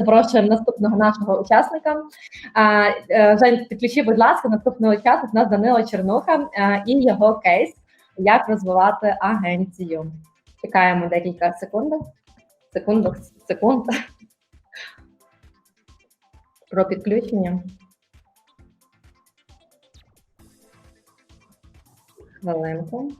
запрошуємо наступного нашого учасника. Е, Жень, підключи, будь ласка, наступний учасник у нас Данило Чернуха е, і його кейс, як розвивати агенцію. Чекаємо декілька секунд. Секунд, секунд. Про підключення. Хвилинку.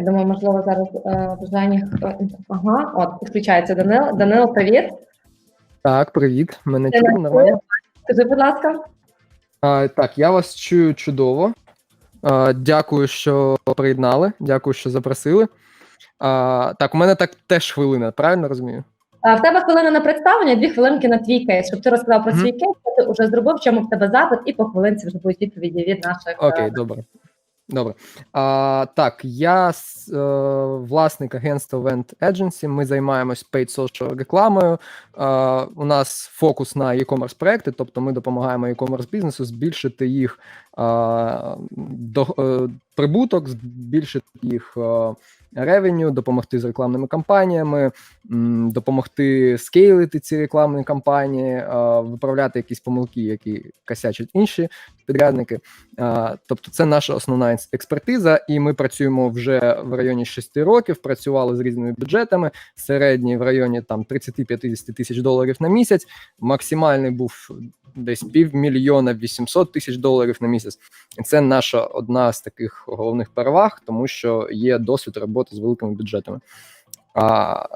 Я думаю, можливо, зараз е, в Жені хто- Ага, от підключається Данило. Данило, привіт. Так, привіт. Мене Ти чути нормально? Скажи, будь ласка. А, так, я вас чую чудово. А, дякую, що приєднали. Дякую, що запросили. А, так, у мене так теж хвилина, правильно розумію? А, В тебе хвилина на представлення, дві хвилинки на твій кейс, щоб ти розказав про Мгм. свій кейс, що ти вже зробив, в чому в тебе запит, і по хвилинці вже будуть відповіді від наших. е, Окей, добре. Добре. А, так, я е, власник агентства Vent Agency. Ми займаємось paid social рекламою. Е, у нас фокус на e-commerce проекти, тобто ми допомагаємо e-commerce бізнесу збільшити їх до, е, прибуток, збільшити їх е, ревеню, допомогти з рекламними кампаніями, допомогти скейлити ці рекламні кампанії, е, виправляти якісь помилки, які косячать інші підрядники. Тобто, це наша основна експертиза, і ми працюємо вже в районі 6 років. Працювали з різними бюджетами. Середній в районі там 30-50 тисяч доларів на місяць. Максимальний був десь півмільйона 800 тисяч доларів на місяць. І це наша одна з таких головних переваг, тому що є досвід роботи з великими бюджетами. А,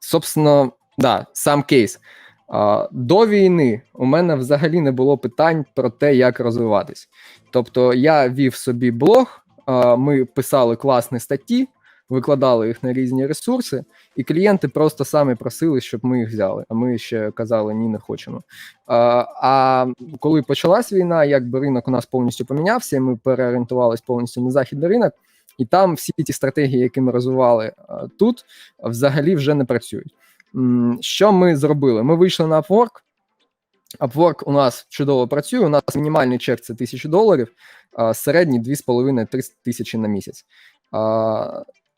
собственно, да, сам кейс. А, До війни у мене взагалі не було питань про те, як розвиватись. Тобто я вів собі блог, а, ми писали класні статті, викладали їх на різні ресурси, і клієнти просто самі просили, щоб ми їх взяли. А ми ще казали ні, не хочемо. А, а коли почалась війна, якби ринок у нас повністю помінявся, і ми переорієнтувалися повністю на західний ринок, і там всі ті стратегії, які ми розвивали тут, взагалі вже не працюють. Що ми зробили? Ми вийшли на Upwork. Upwork у нас чудово працює. У нас мінімальний чек це 1000 доларів, а середній 2,5-3 тисячі на місяць.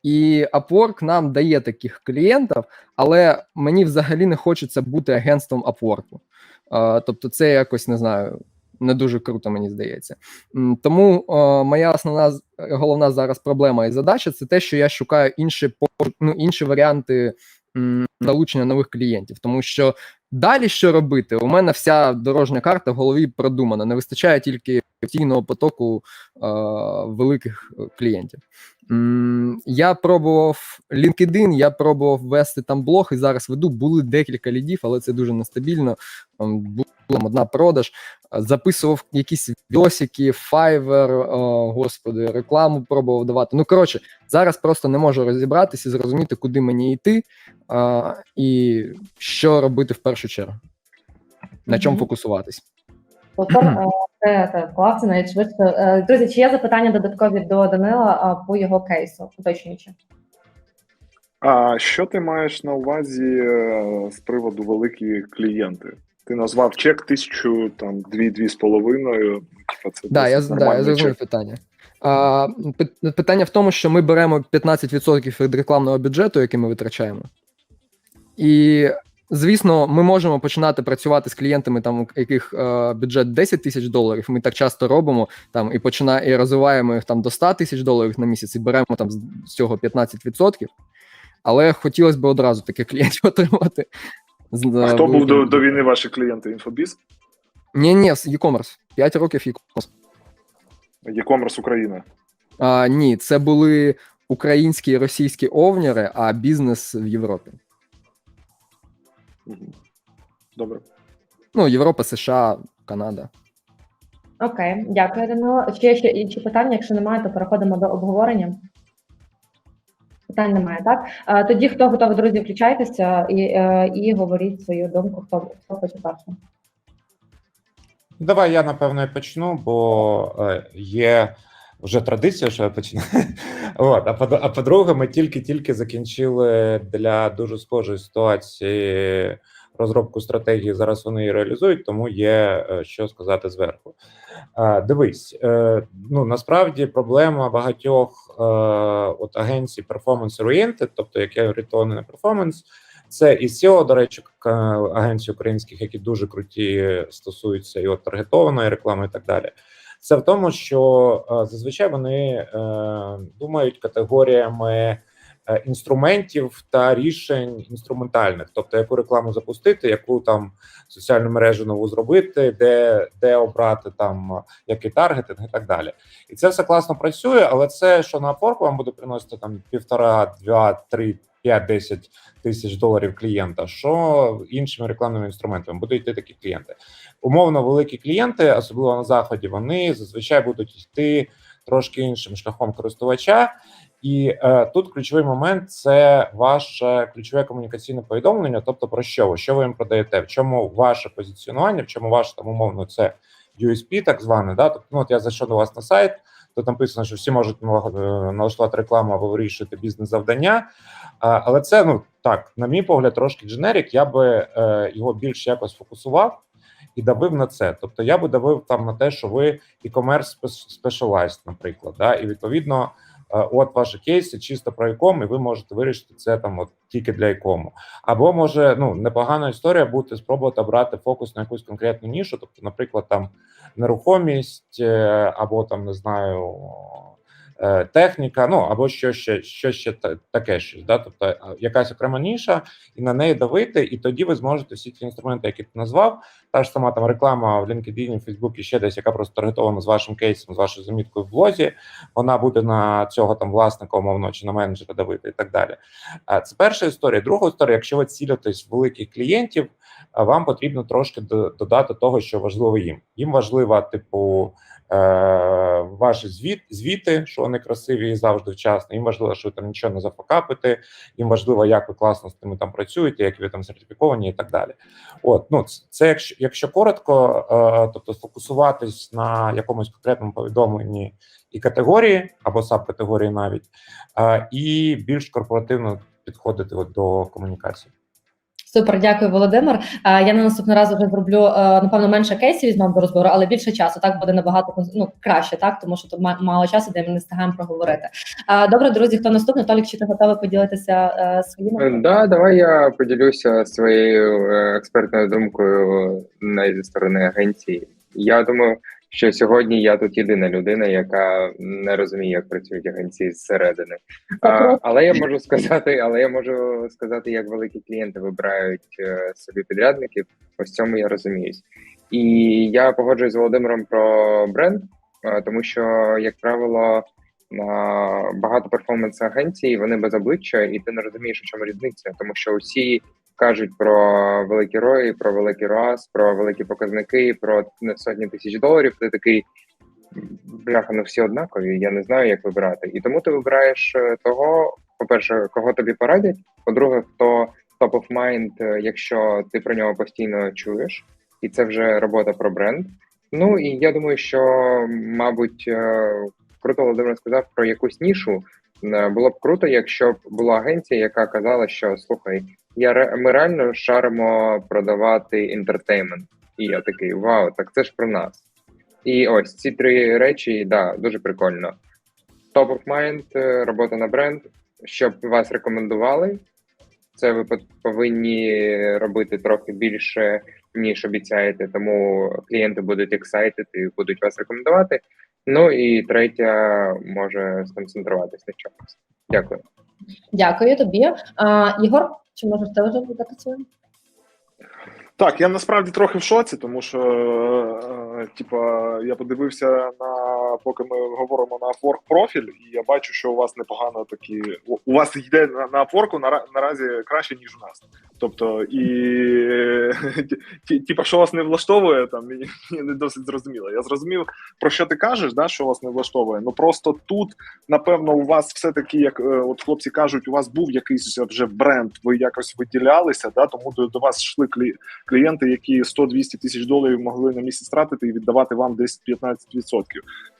І Upwork нам дає таких клієнтів, але мені взагалі не хочеться бути агентством Upwork. Тобто, це якось не знаю. Не дуже круто, мені здається. Тому моя основна головна зараз проблема і задача це те, що я шукаю інші ну, інші варіанти залучення нових клієнтів, тому що далі що робити? У мене вся дорожня карта в голові продумана. Не вистачає тільки постійного потоку е, великих клієнтів. Я пробував LinkedIn, я пробував вести там блог і зараз веду. Були декілька лідів, але це дуже нестабільно. Була одна продаж. Е, Записував якісь відосики, Fiverr, о, господи, рекламу пробував давати. Ну коротше, зараз просто не можу розібратися і зрозуміти, куди мені йти а, і що робити в першу чергу, на чому Мгм. фокусуватись. Е, це, це класно, навіть швидше. Е, Друзі, чи є запитання додаткові до Данила по його кейсу, уточнюючи? А що ти маєш на увазі е, з приводу великі клієнти? Ти назвав чек тисячу, там дві-дві з половиною. Це Да, я, да, я зрозумів питання. А, питання в тому, що ми беремо 15% від рекламного бюджету, який ми витрачаємо. І, звісно, ми можемо починати працювати з клієнтами, там, у яких е, бюджет 10 тисяч доларів. Ми так часто робимо там, і починаємо і розвиваємо їх там до 100 тисяч доларів на місяць і беремо там з цього 15%. Але хотілося б одразу таких клієнтів отримати. А е, хто був до, до війни ваші клієнти? Інфобіз? Ні, ні, e-commerce. 5 років e-commerce. E-commerce Україна. А, ні, це були українські і російські овнери, а бізнес в Європі. Добре. Ну, Європа, США, Канада. Окей, дякую, Данило. Чи є ще інші питання? Якщо немає, то переходимо до обговорення. Питань немає, так? Тоді хто готовий, друзі, включайтеся і, е, і говоріть свою думку, хто, хто хоче першим. Давай я напевно почну, бо е, є вже традиція, що я починаю. От, а по- а по-друге, ми тільки-тільки закінчили для дуже схожої ситуації розробку стратегії. Зараз вони її реалізують, тому є е, що сказати зверху. Е, Дивись, е, ну насправді проблема багатьох от агенцій performance-oriented, тобто яке орієнтоване на перформанс, це і SEO, до речі, агенцій українських, які дуже круті стосуються і от таргетованої реклами, і так далі. Це в тому, що е, зазвичай вони е, думають категоріями інструментів та рішень інструментальних, тобто яку рекламу запустити, яку там соціальну мережу нову зробити, де, де обрати там е, який таргетинг і так далі. І це все класно працює, але це що на Upwork вам буде приносити там півтора, два, три, п'ять, десять тисяч доларів клієнта, що іншими рекламними інструментами будуть йти такі клієнти. Умовно, великі клієнти, особливо на заході, вони зазвичай будуть йти трошки іншим шляхом користувача. І е, тут ключовий момент це ваше ключове комунікаційне повідомлення. Тобто, про що ви що ви їм продаєте, в чому ваше позиціонування, в чому ваше там умовно це USP, так зване. Да? Тобто, ну от я зайшов до вас на сайт, то там написано, що всі можуть е, налаштувати рекламу або вирішити бізнес-завдання. Але це ну так, на мій погляд, трошки дженерік. Я би е, його більш якось фокусував і давив на це. Тобто я би давив там на те, що ви e-commerce specialized, наприклад, да, і відповідно. Е, От ваші кейси чисто про іком, і ви можете вирішити це там от тільки для ікому. Або може ну непогана історія бути спробувати брати фокус на якусь конкретну нішу, тобто, наприклад, там нерухомість, е, або там не знаю. Е, Техніка, ну або що ще що ще таке щось, да? тобто е, якась окрема ніша, і на неї давити, і тоді ви зможете всі ті інструменти, які ти назвав, та ж сама там реклама в LinkedIn, в Facebook і ще десь, яка просто таргетована з вашим кейсом, з вашою заміткою в блозі, вона буде на цього там власника, умовно, чи на менеджера давити і так далі. Це перша історія. Друга історія, якщо ви цілитесь в великих клієнтів, вам потрібно трошки додати того, що важливо їм. Їм важлива, типу, е, ваші звіт, звіти, що вони красиві і завжди вчасно. Їм важливо, що ви там нічого не зафакапите. Їм важливо, як ви класно з тими там працюєте, як ви там сертифіковані і так далі. От, ну це- якщо, якщо коротко, е, тобто сфокусуватись на якомусь конкретному повідомленні і категорії або саб-категорії навіть, е, і більш корпоративно підходити до комунікації. Супер, дякую, Володимир. Я на наступний раз вже зроблю е, напевно менше кейсів візьмемо до розбору, але більше часу. Так буде набагато ну, краще, так тому що тут ма- мало часу, де ми не встигаємо проговорити. А, Добре, друзі, хто наступний? Толік, чи ти готовий поділитися е, своїми? Е, Да, давай я поділюся своєю е, експертною думкою не зі сторони агенції. Я думаю, що сьогодні я тут єдина людина, яка не розуміє, як працюють агенції зсередини. А, але я можу сказати, але я можу сказати, як великі клієнти вибирають е, собі підрядників. Ось цьому я розуміюсь. І я погоджуюсь з Володимиром про бренд, е, тому що, як правило, на багато перформанс агенцій вони без обличчя, і ти не розумієш, у чому різниця, тому що усі кажуть про великі рої, про великий ROAS, про великі показники, про сотні тисяч доларів. Ти такий бляха, ну всі однакові. Я не знаю, як вибирати. І тому ти вибираєш е, того, по-перше, кого тобі порадять. По-друге, хто top of mind, е, якщо ти про нього постійно чуєш, і це вже робота про бренд. Ну і я думаю, що мабуть е, круто Володимир сказав про якусь нішу. Було б круто, якщо б була агенція, яка казала, що слухай, я ми реально шаримо продавати інтертеймент. І я такий вау, так це ж про нас. І ось ці три речі, да, дуже прикольно. Top of mind, е, робота на бренд, щоб вас рекомендували. Це ви повинні робити трохи більше, ніж обіцяєте, тому клієнти будуть excited і будуть вас рекомендувати. Ну і третя може сконцентруватись на чомусь. Дякую. Дякую тобі. А, Ігор, чи може в тебе вже буде своє? Так, я насправді трохи в шоці, тому що е, типа я подивився на поки ми говоримо на Upwork профіль, і я бачу, що у вас непогано такі. У вас йде на, на Upwork нара- наразі краще, ніж у нас. Тобто, і типа, що вас не влаштовує, там мені, не досить зрозуміло. Я зрозумів, про що ти кажеш, да, що вас не влаштовує. Ну просто тут, напевно, у вас все-таки, як е, от хлопці кажуть, у вас був якийсь вже бренд, ви якось виділялися, да, тому до, до вас йшли клі, клієнти, які 100-200 тисяч доларів могли на місяць тратити і віддавати вам десь 15%.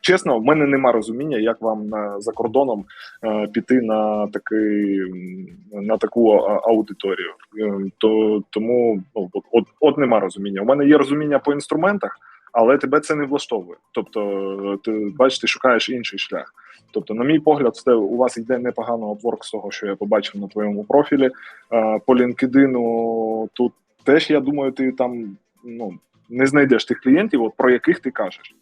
Чесно, в мене нема розуміння, як вам на, за кордоном е, піти на такий на таку аудиторію. Е, то тому ну от, от, от нема розуміння. У мене є розуміння по інструментах, але тебе це не влаштовує. Тобто, ти бачиш, ти шукаєш інший шлях. Тобто, на мій погляд, це у вас йде непогано обворк з того, що я побачив на твоєму профілі. Е, По LinkedIn тут теж я думаю, ти там ну не знайдеш тих клієнтів, от про яких ти кажеш.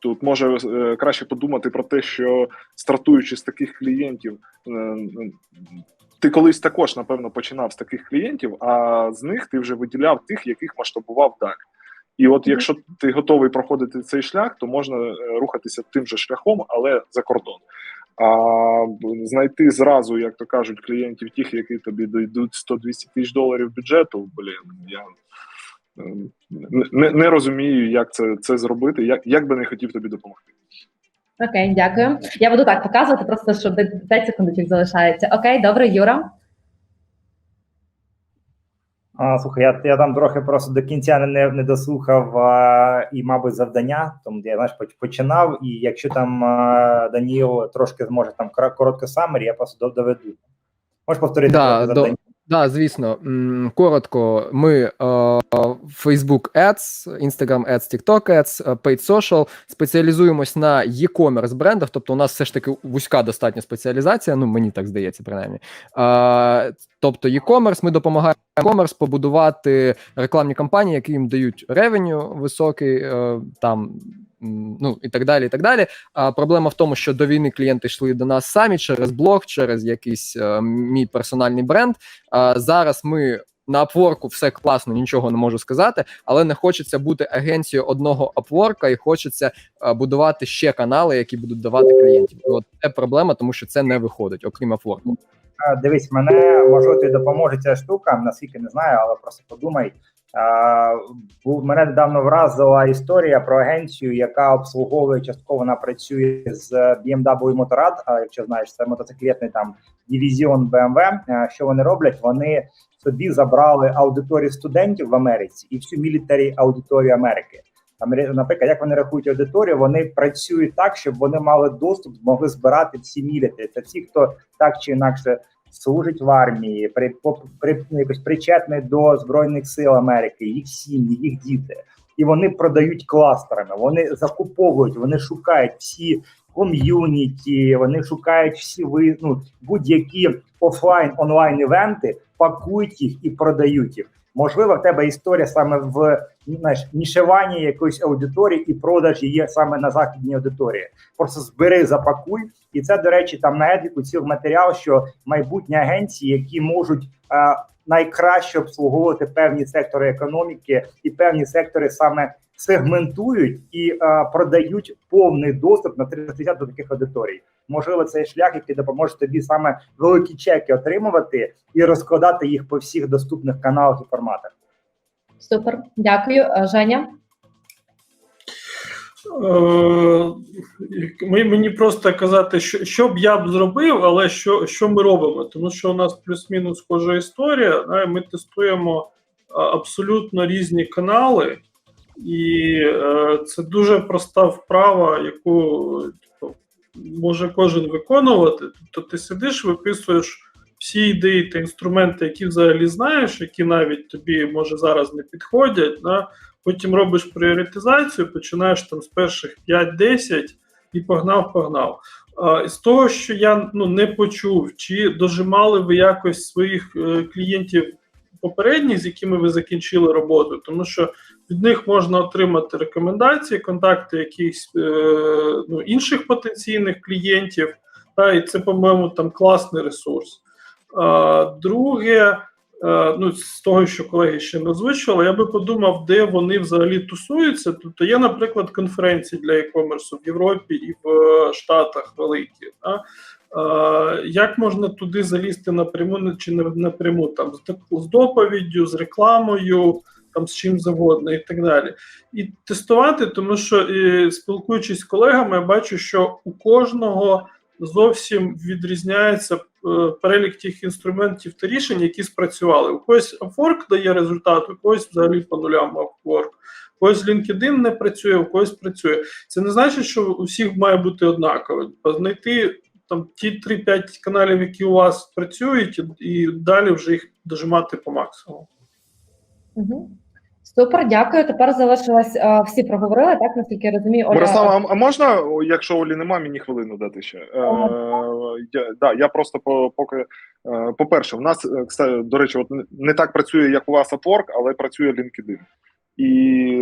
Тут може е, краще подумати про те, що стартуючи з таких клієнтів, е, ти колись також напевно починав з таких клієнтів, а з них ти вже виділяв тих, яких масштабував далі. І от якщо ти готовий проходити цей шлях, то можна е, рухатися тим же шляхом, але за кордон. А знайти зразу, як то кажуть, клієнтів тих, які тобі дійдуть 100-200 тисяч доларів бюджету, блін, я е, не, не розумію, як це, це зробити, як, як би не хотів тобі допомогти. Окей, дякую. Я буду так показувати, просто щоб 5 секундочок залишається. Окей, добре, Юра. А, слухай, я, я там трохи просто до кінця не, не дослухав а, і, мабуть, завдання. Тому я знаєш, поч- починав, і якщо там а, Даніл трошки зможе там коротко самері, я просто доведу. Можеш повторити Да, трохи до- завдання? Да, звісно. Коротко, ми е, Facebook Ads, Instagram Ads, TikTok Ads, е, Paid Social спеціалізуємось на e-commerce брендах. Тобто, у нас все ж таки вузька достатня спеціалізація. Ну мені так здається, принаймні. Е, тобто, e-commerce, ми допомагаємо e-commerce побудувати рекламні кампанії, які їм дають ревеню високий, там. Ну і так далі, і так далі. А проблема в тому, що до війни клієнти йшли до нас самі через блог, через якийсь е, мій персональний бренд. А зараз ми на Upwork все класно, нічого не можу сказати, але не хочеться бути агенцією одного Upwork і хочеться е, будувати ще канали, які будуть давати клієнтів. І от це проблема, тому що це не виходить, окрім Upwork. А, Дивись, мене можливо тобі допоможе ця штука, наскільки не знаю, але просто подумай. Мене недавно вразила історія про агенцію, яка обслуговує частково вона працює з BMW Motorrad, а якщо знаєш, це мотоциклетний там дивізіон BMW. Що вони роблять? Вони собі забрали аудиторію студентів в Америці і всю мілітарі аудиторію Америки. Наприклад, як вони рахують аудиторію, вони працюють так, щоб вони мали доступ, могли збирати всі мілітарі. Це всі, хто так чи інакше служить в армії, при, при ну, якось причетний до збройних сил Америки, їх сім'ї, їх діти, і вони продають кластерами. Вони закуповують, вони шукають всі ком'юніті, вони шукають всі ви ну, будь-які офлайн онлайн івенти, пакують їх і продають їх. Можливо, в тебе історія саме в знаєш, нішеванні якоїсь аудиторії і продаж її саме на західній аудиторії. Просто збери, запакуй, і це, до речі, там на едвіку ціл матеріал, що майбутні агенції, які можуть е, найкраще обслуговувати певні сектори економіки і певні сектори саме сегментують і е, продають повний доступ на 360 до таких аудиторій. Можливо, це шлях, який допоможе тобі саме великі чеки отримувати і розкладати їх по всіх доступних каналах і форматах. Супер, дякую, Е, Женя. Е, Ми, мені просто казати, що, що б я б зробив, але що, що ми робимо. Тому що у нас плюс-мінус схожа історія. Ми тестуємо абсолютно різні канали, і е, це дуже проста вправа, яку може кожен виконувати. Тобто ти сидиш, виписуєш всі ідеї та інструменти, які взагалі знаєш, які навіть тобі може зараз не підходять. Да? Потім робиш пріоритизацію, починаєш там з перших 5-10 і погнав, погнав. А, з того, що я ну, не почув, чи дожимали ви якось своїх е, клієнтів попередніх, з якими ви закінчили роботу, тому що від них можна отримати рекомендації, контакти якихось е, ну, інших потенційних клієнтів. Та, і це, по-моєму, там класний ресурс. А, друге, е, ну, з того, що колеги ще не озвучували, я би подумав, де вони взагалі тусуються. Тобто є, наприклад, конференції для e-commerce в Європі і в е, Штатах великі. Да? Як можна туди залізти напряму чи не напряму там з доповіддю, з рекламою, там з чим завгодно і так далі. І тестувати, тому що спілкуючись з колегами, я бачу, що у кожного зовсім відрізняється е, перелік тих інструментів та рішень, які спрацювали. У когось Upwork дає результат, у когось взагалі по нулям Upwork. У когось LinkedIn не працює, у когось працює. Це не значить, що у всіх має бути однаково. Знайти там ті 3-5 каналів, які у вас працюють, і, далі вже їх дожимати по максимуму. Угу. Супер, дякую. Тепер залишилось е, всі проговорили, так наскільки я розумію. Оля. Мирослава, а- а можна, якщо Олі нема, мені хвилину дати ще? Е, я, да, я просто по, поки. Е, по-перше, в нас, е, до речі, от не- не так працює, як у вас Upwork, але працює LinkedIn. І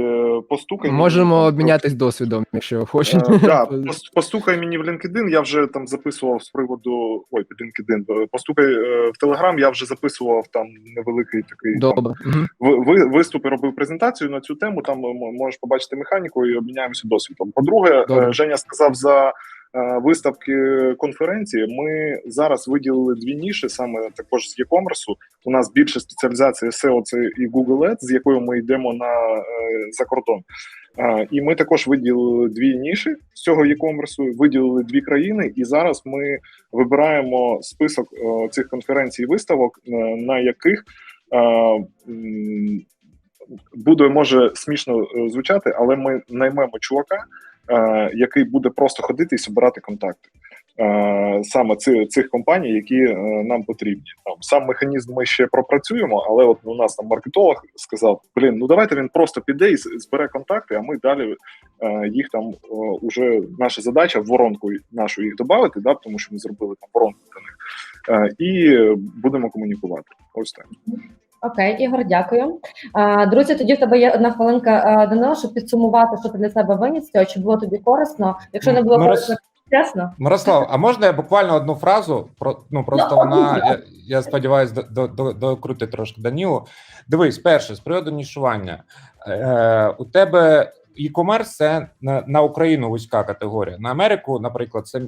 е, постукай. Можемо там, обмінятись досвідом, якщо хочете. Е, да, постукай мені в LinkedIn, я вже там записував з приводу. Ой, під LinkedIn. е, Постукай е, в Telegram, я вже записував там невеликий такий там, Добре. Мгм. ви, ви виступи робив презентацію на цю тему. Там можеш побачити механіку і обміняємося досвідом. По-друге, Добре. е, Женя сказав за е, виставки конференції. Ми зараз виділили дві ніші, саме також з e-commerce. У нас більше спеціалізація SEO, це і Google Ads, з якою ми йдемо на е, за кордон. Е, І ми також виділили дві ніші з цього e-commerce, виділили дві країни, і зараз ми вибираємо список е, цих конференцій виставок, е, на яких е, буде може смішно е, звучати, але ми наймемо чувака, е, який буде просто ходити і збирати контакти. Е, Саме цих, цих компаній, які е, нам потрібні. Там сам механізм ми ще пропрацюємо, але от у нас там маркетолог сказав: блін, ну давайте він просто піде і збере контакти, а ми далі їх там уже наша задача воронку нашу їх додати, да, тому що ми зробили там воронку для них, і будемо комунікувати. Ось так. Окей, Ігор, дякую. Друзі, тоді в тебе є одна хвилинка, Данило, щоб підсумувати, що ти для себе виніс чи було тобі корисно. Якщо не було Мирос- корисно, чесно. Мирослав, а можна я буквально одну фразу? Про ну просто Ну, вона я, я сподіваюся, до, докрути трошки Данілу. Дивись, перше з приводу нішування. Е, у тебе e-commerce це на, на Україну вузька категорія. На Америку, наприклад, це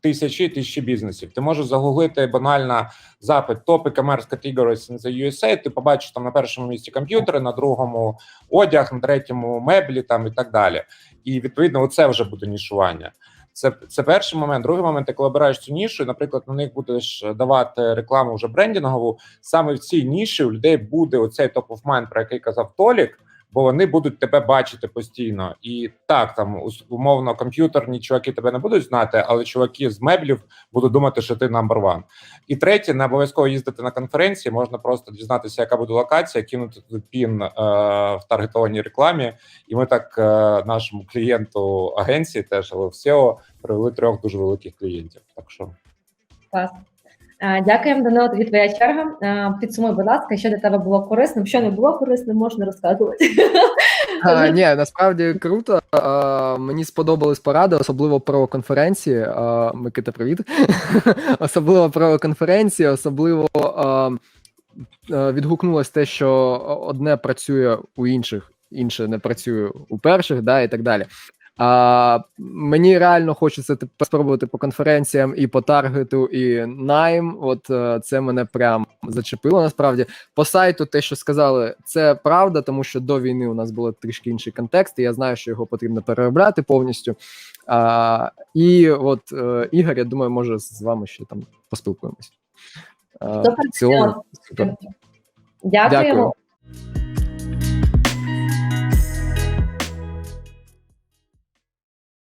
тисячі тисячі бізнесів. Ти можеш загуглити банально запит топ e-commerce categories in the USA, Ти побачиш там на першому місці комп'ютери, на другому одяг, на третьому меблі там і так далі. І відповідно, оце вже буде нішування. Це, це перший момент. Другий момент, ти коли обираєш цю нішу, наприклад, на них будеш давати рекламу вже брендінгову. Саме в цій ніші у людей буде оцей топ of mind, про який казав Толік, бо вони будуть тебе бачити постійно. І так, там умовно, комп'ютерні чуваки тебе не будуть знати, але чуваки з меблів будуть думати, що ти number one. І третє, не обов'язково їздити на конференції. Можна просто дізнатися, яка буде локація, кинути пін е, в таргетованій рекламі. І ми так е, нашому клієнту агенції, теж але в SEO, привели трьох дуже великих клієнтів. Так що Клас. Е, Дякуємо, Данило, тобі твоя черга. Е, Підсумуй, будь ласка, що для тебе було корисним, що не було корисним, можна розказувати. А, ні, насправді круто. А, мені сподобались поради, особливо про конференції. А, Микита, привіт. особливо про конференції, особливо а, відгукнулось те, що одне працює у інших, інше не працює у перших, да, і так далі. А, мені реально хочеться тепер спробувати по конференціям і по таргету, і найм. От е, це мене прям зачепило насправді. По сайту, те, що сказали, це правда, тому що до війни у нас було трішки інший контекст, і я знаю, що його потрібно переробляти повністю. А, і от е, Ігор, я думаю, може з вами ще там поспілкуємось. А, Супер. в цілому, супер. Дякуємо. Дякую.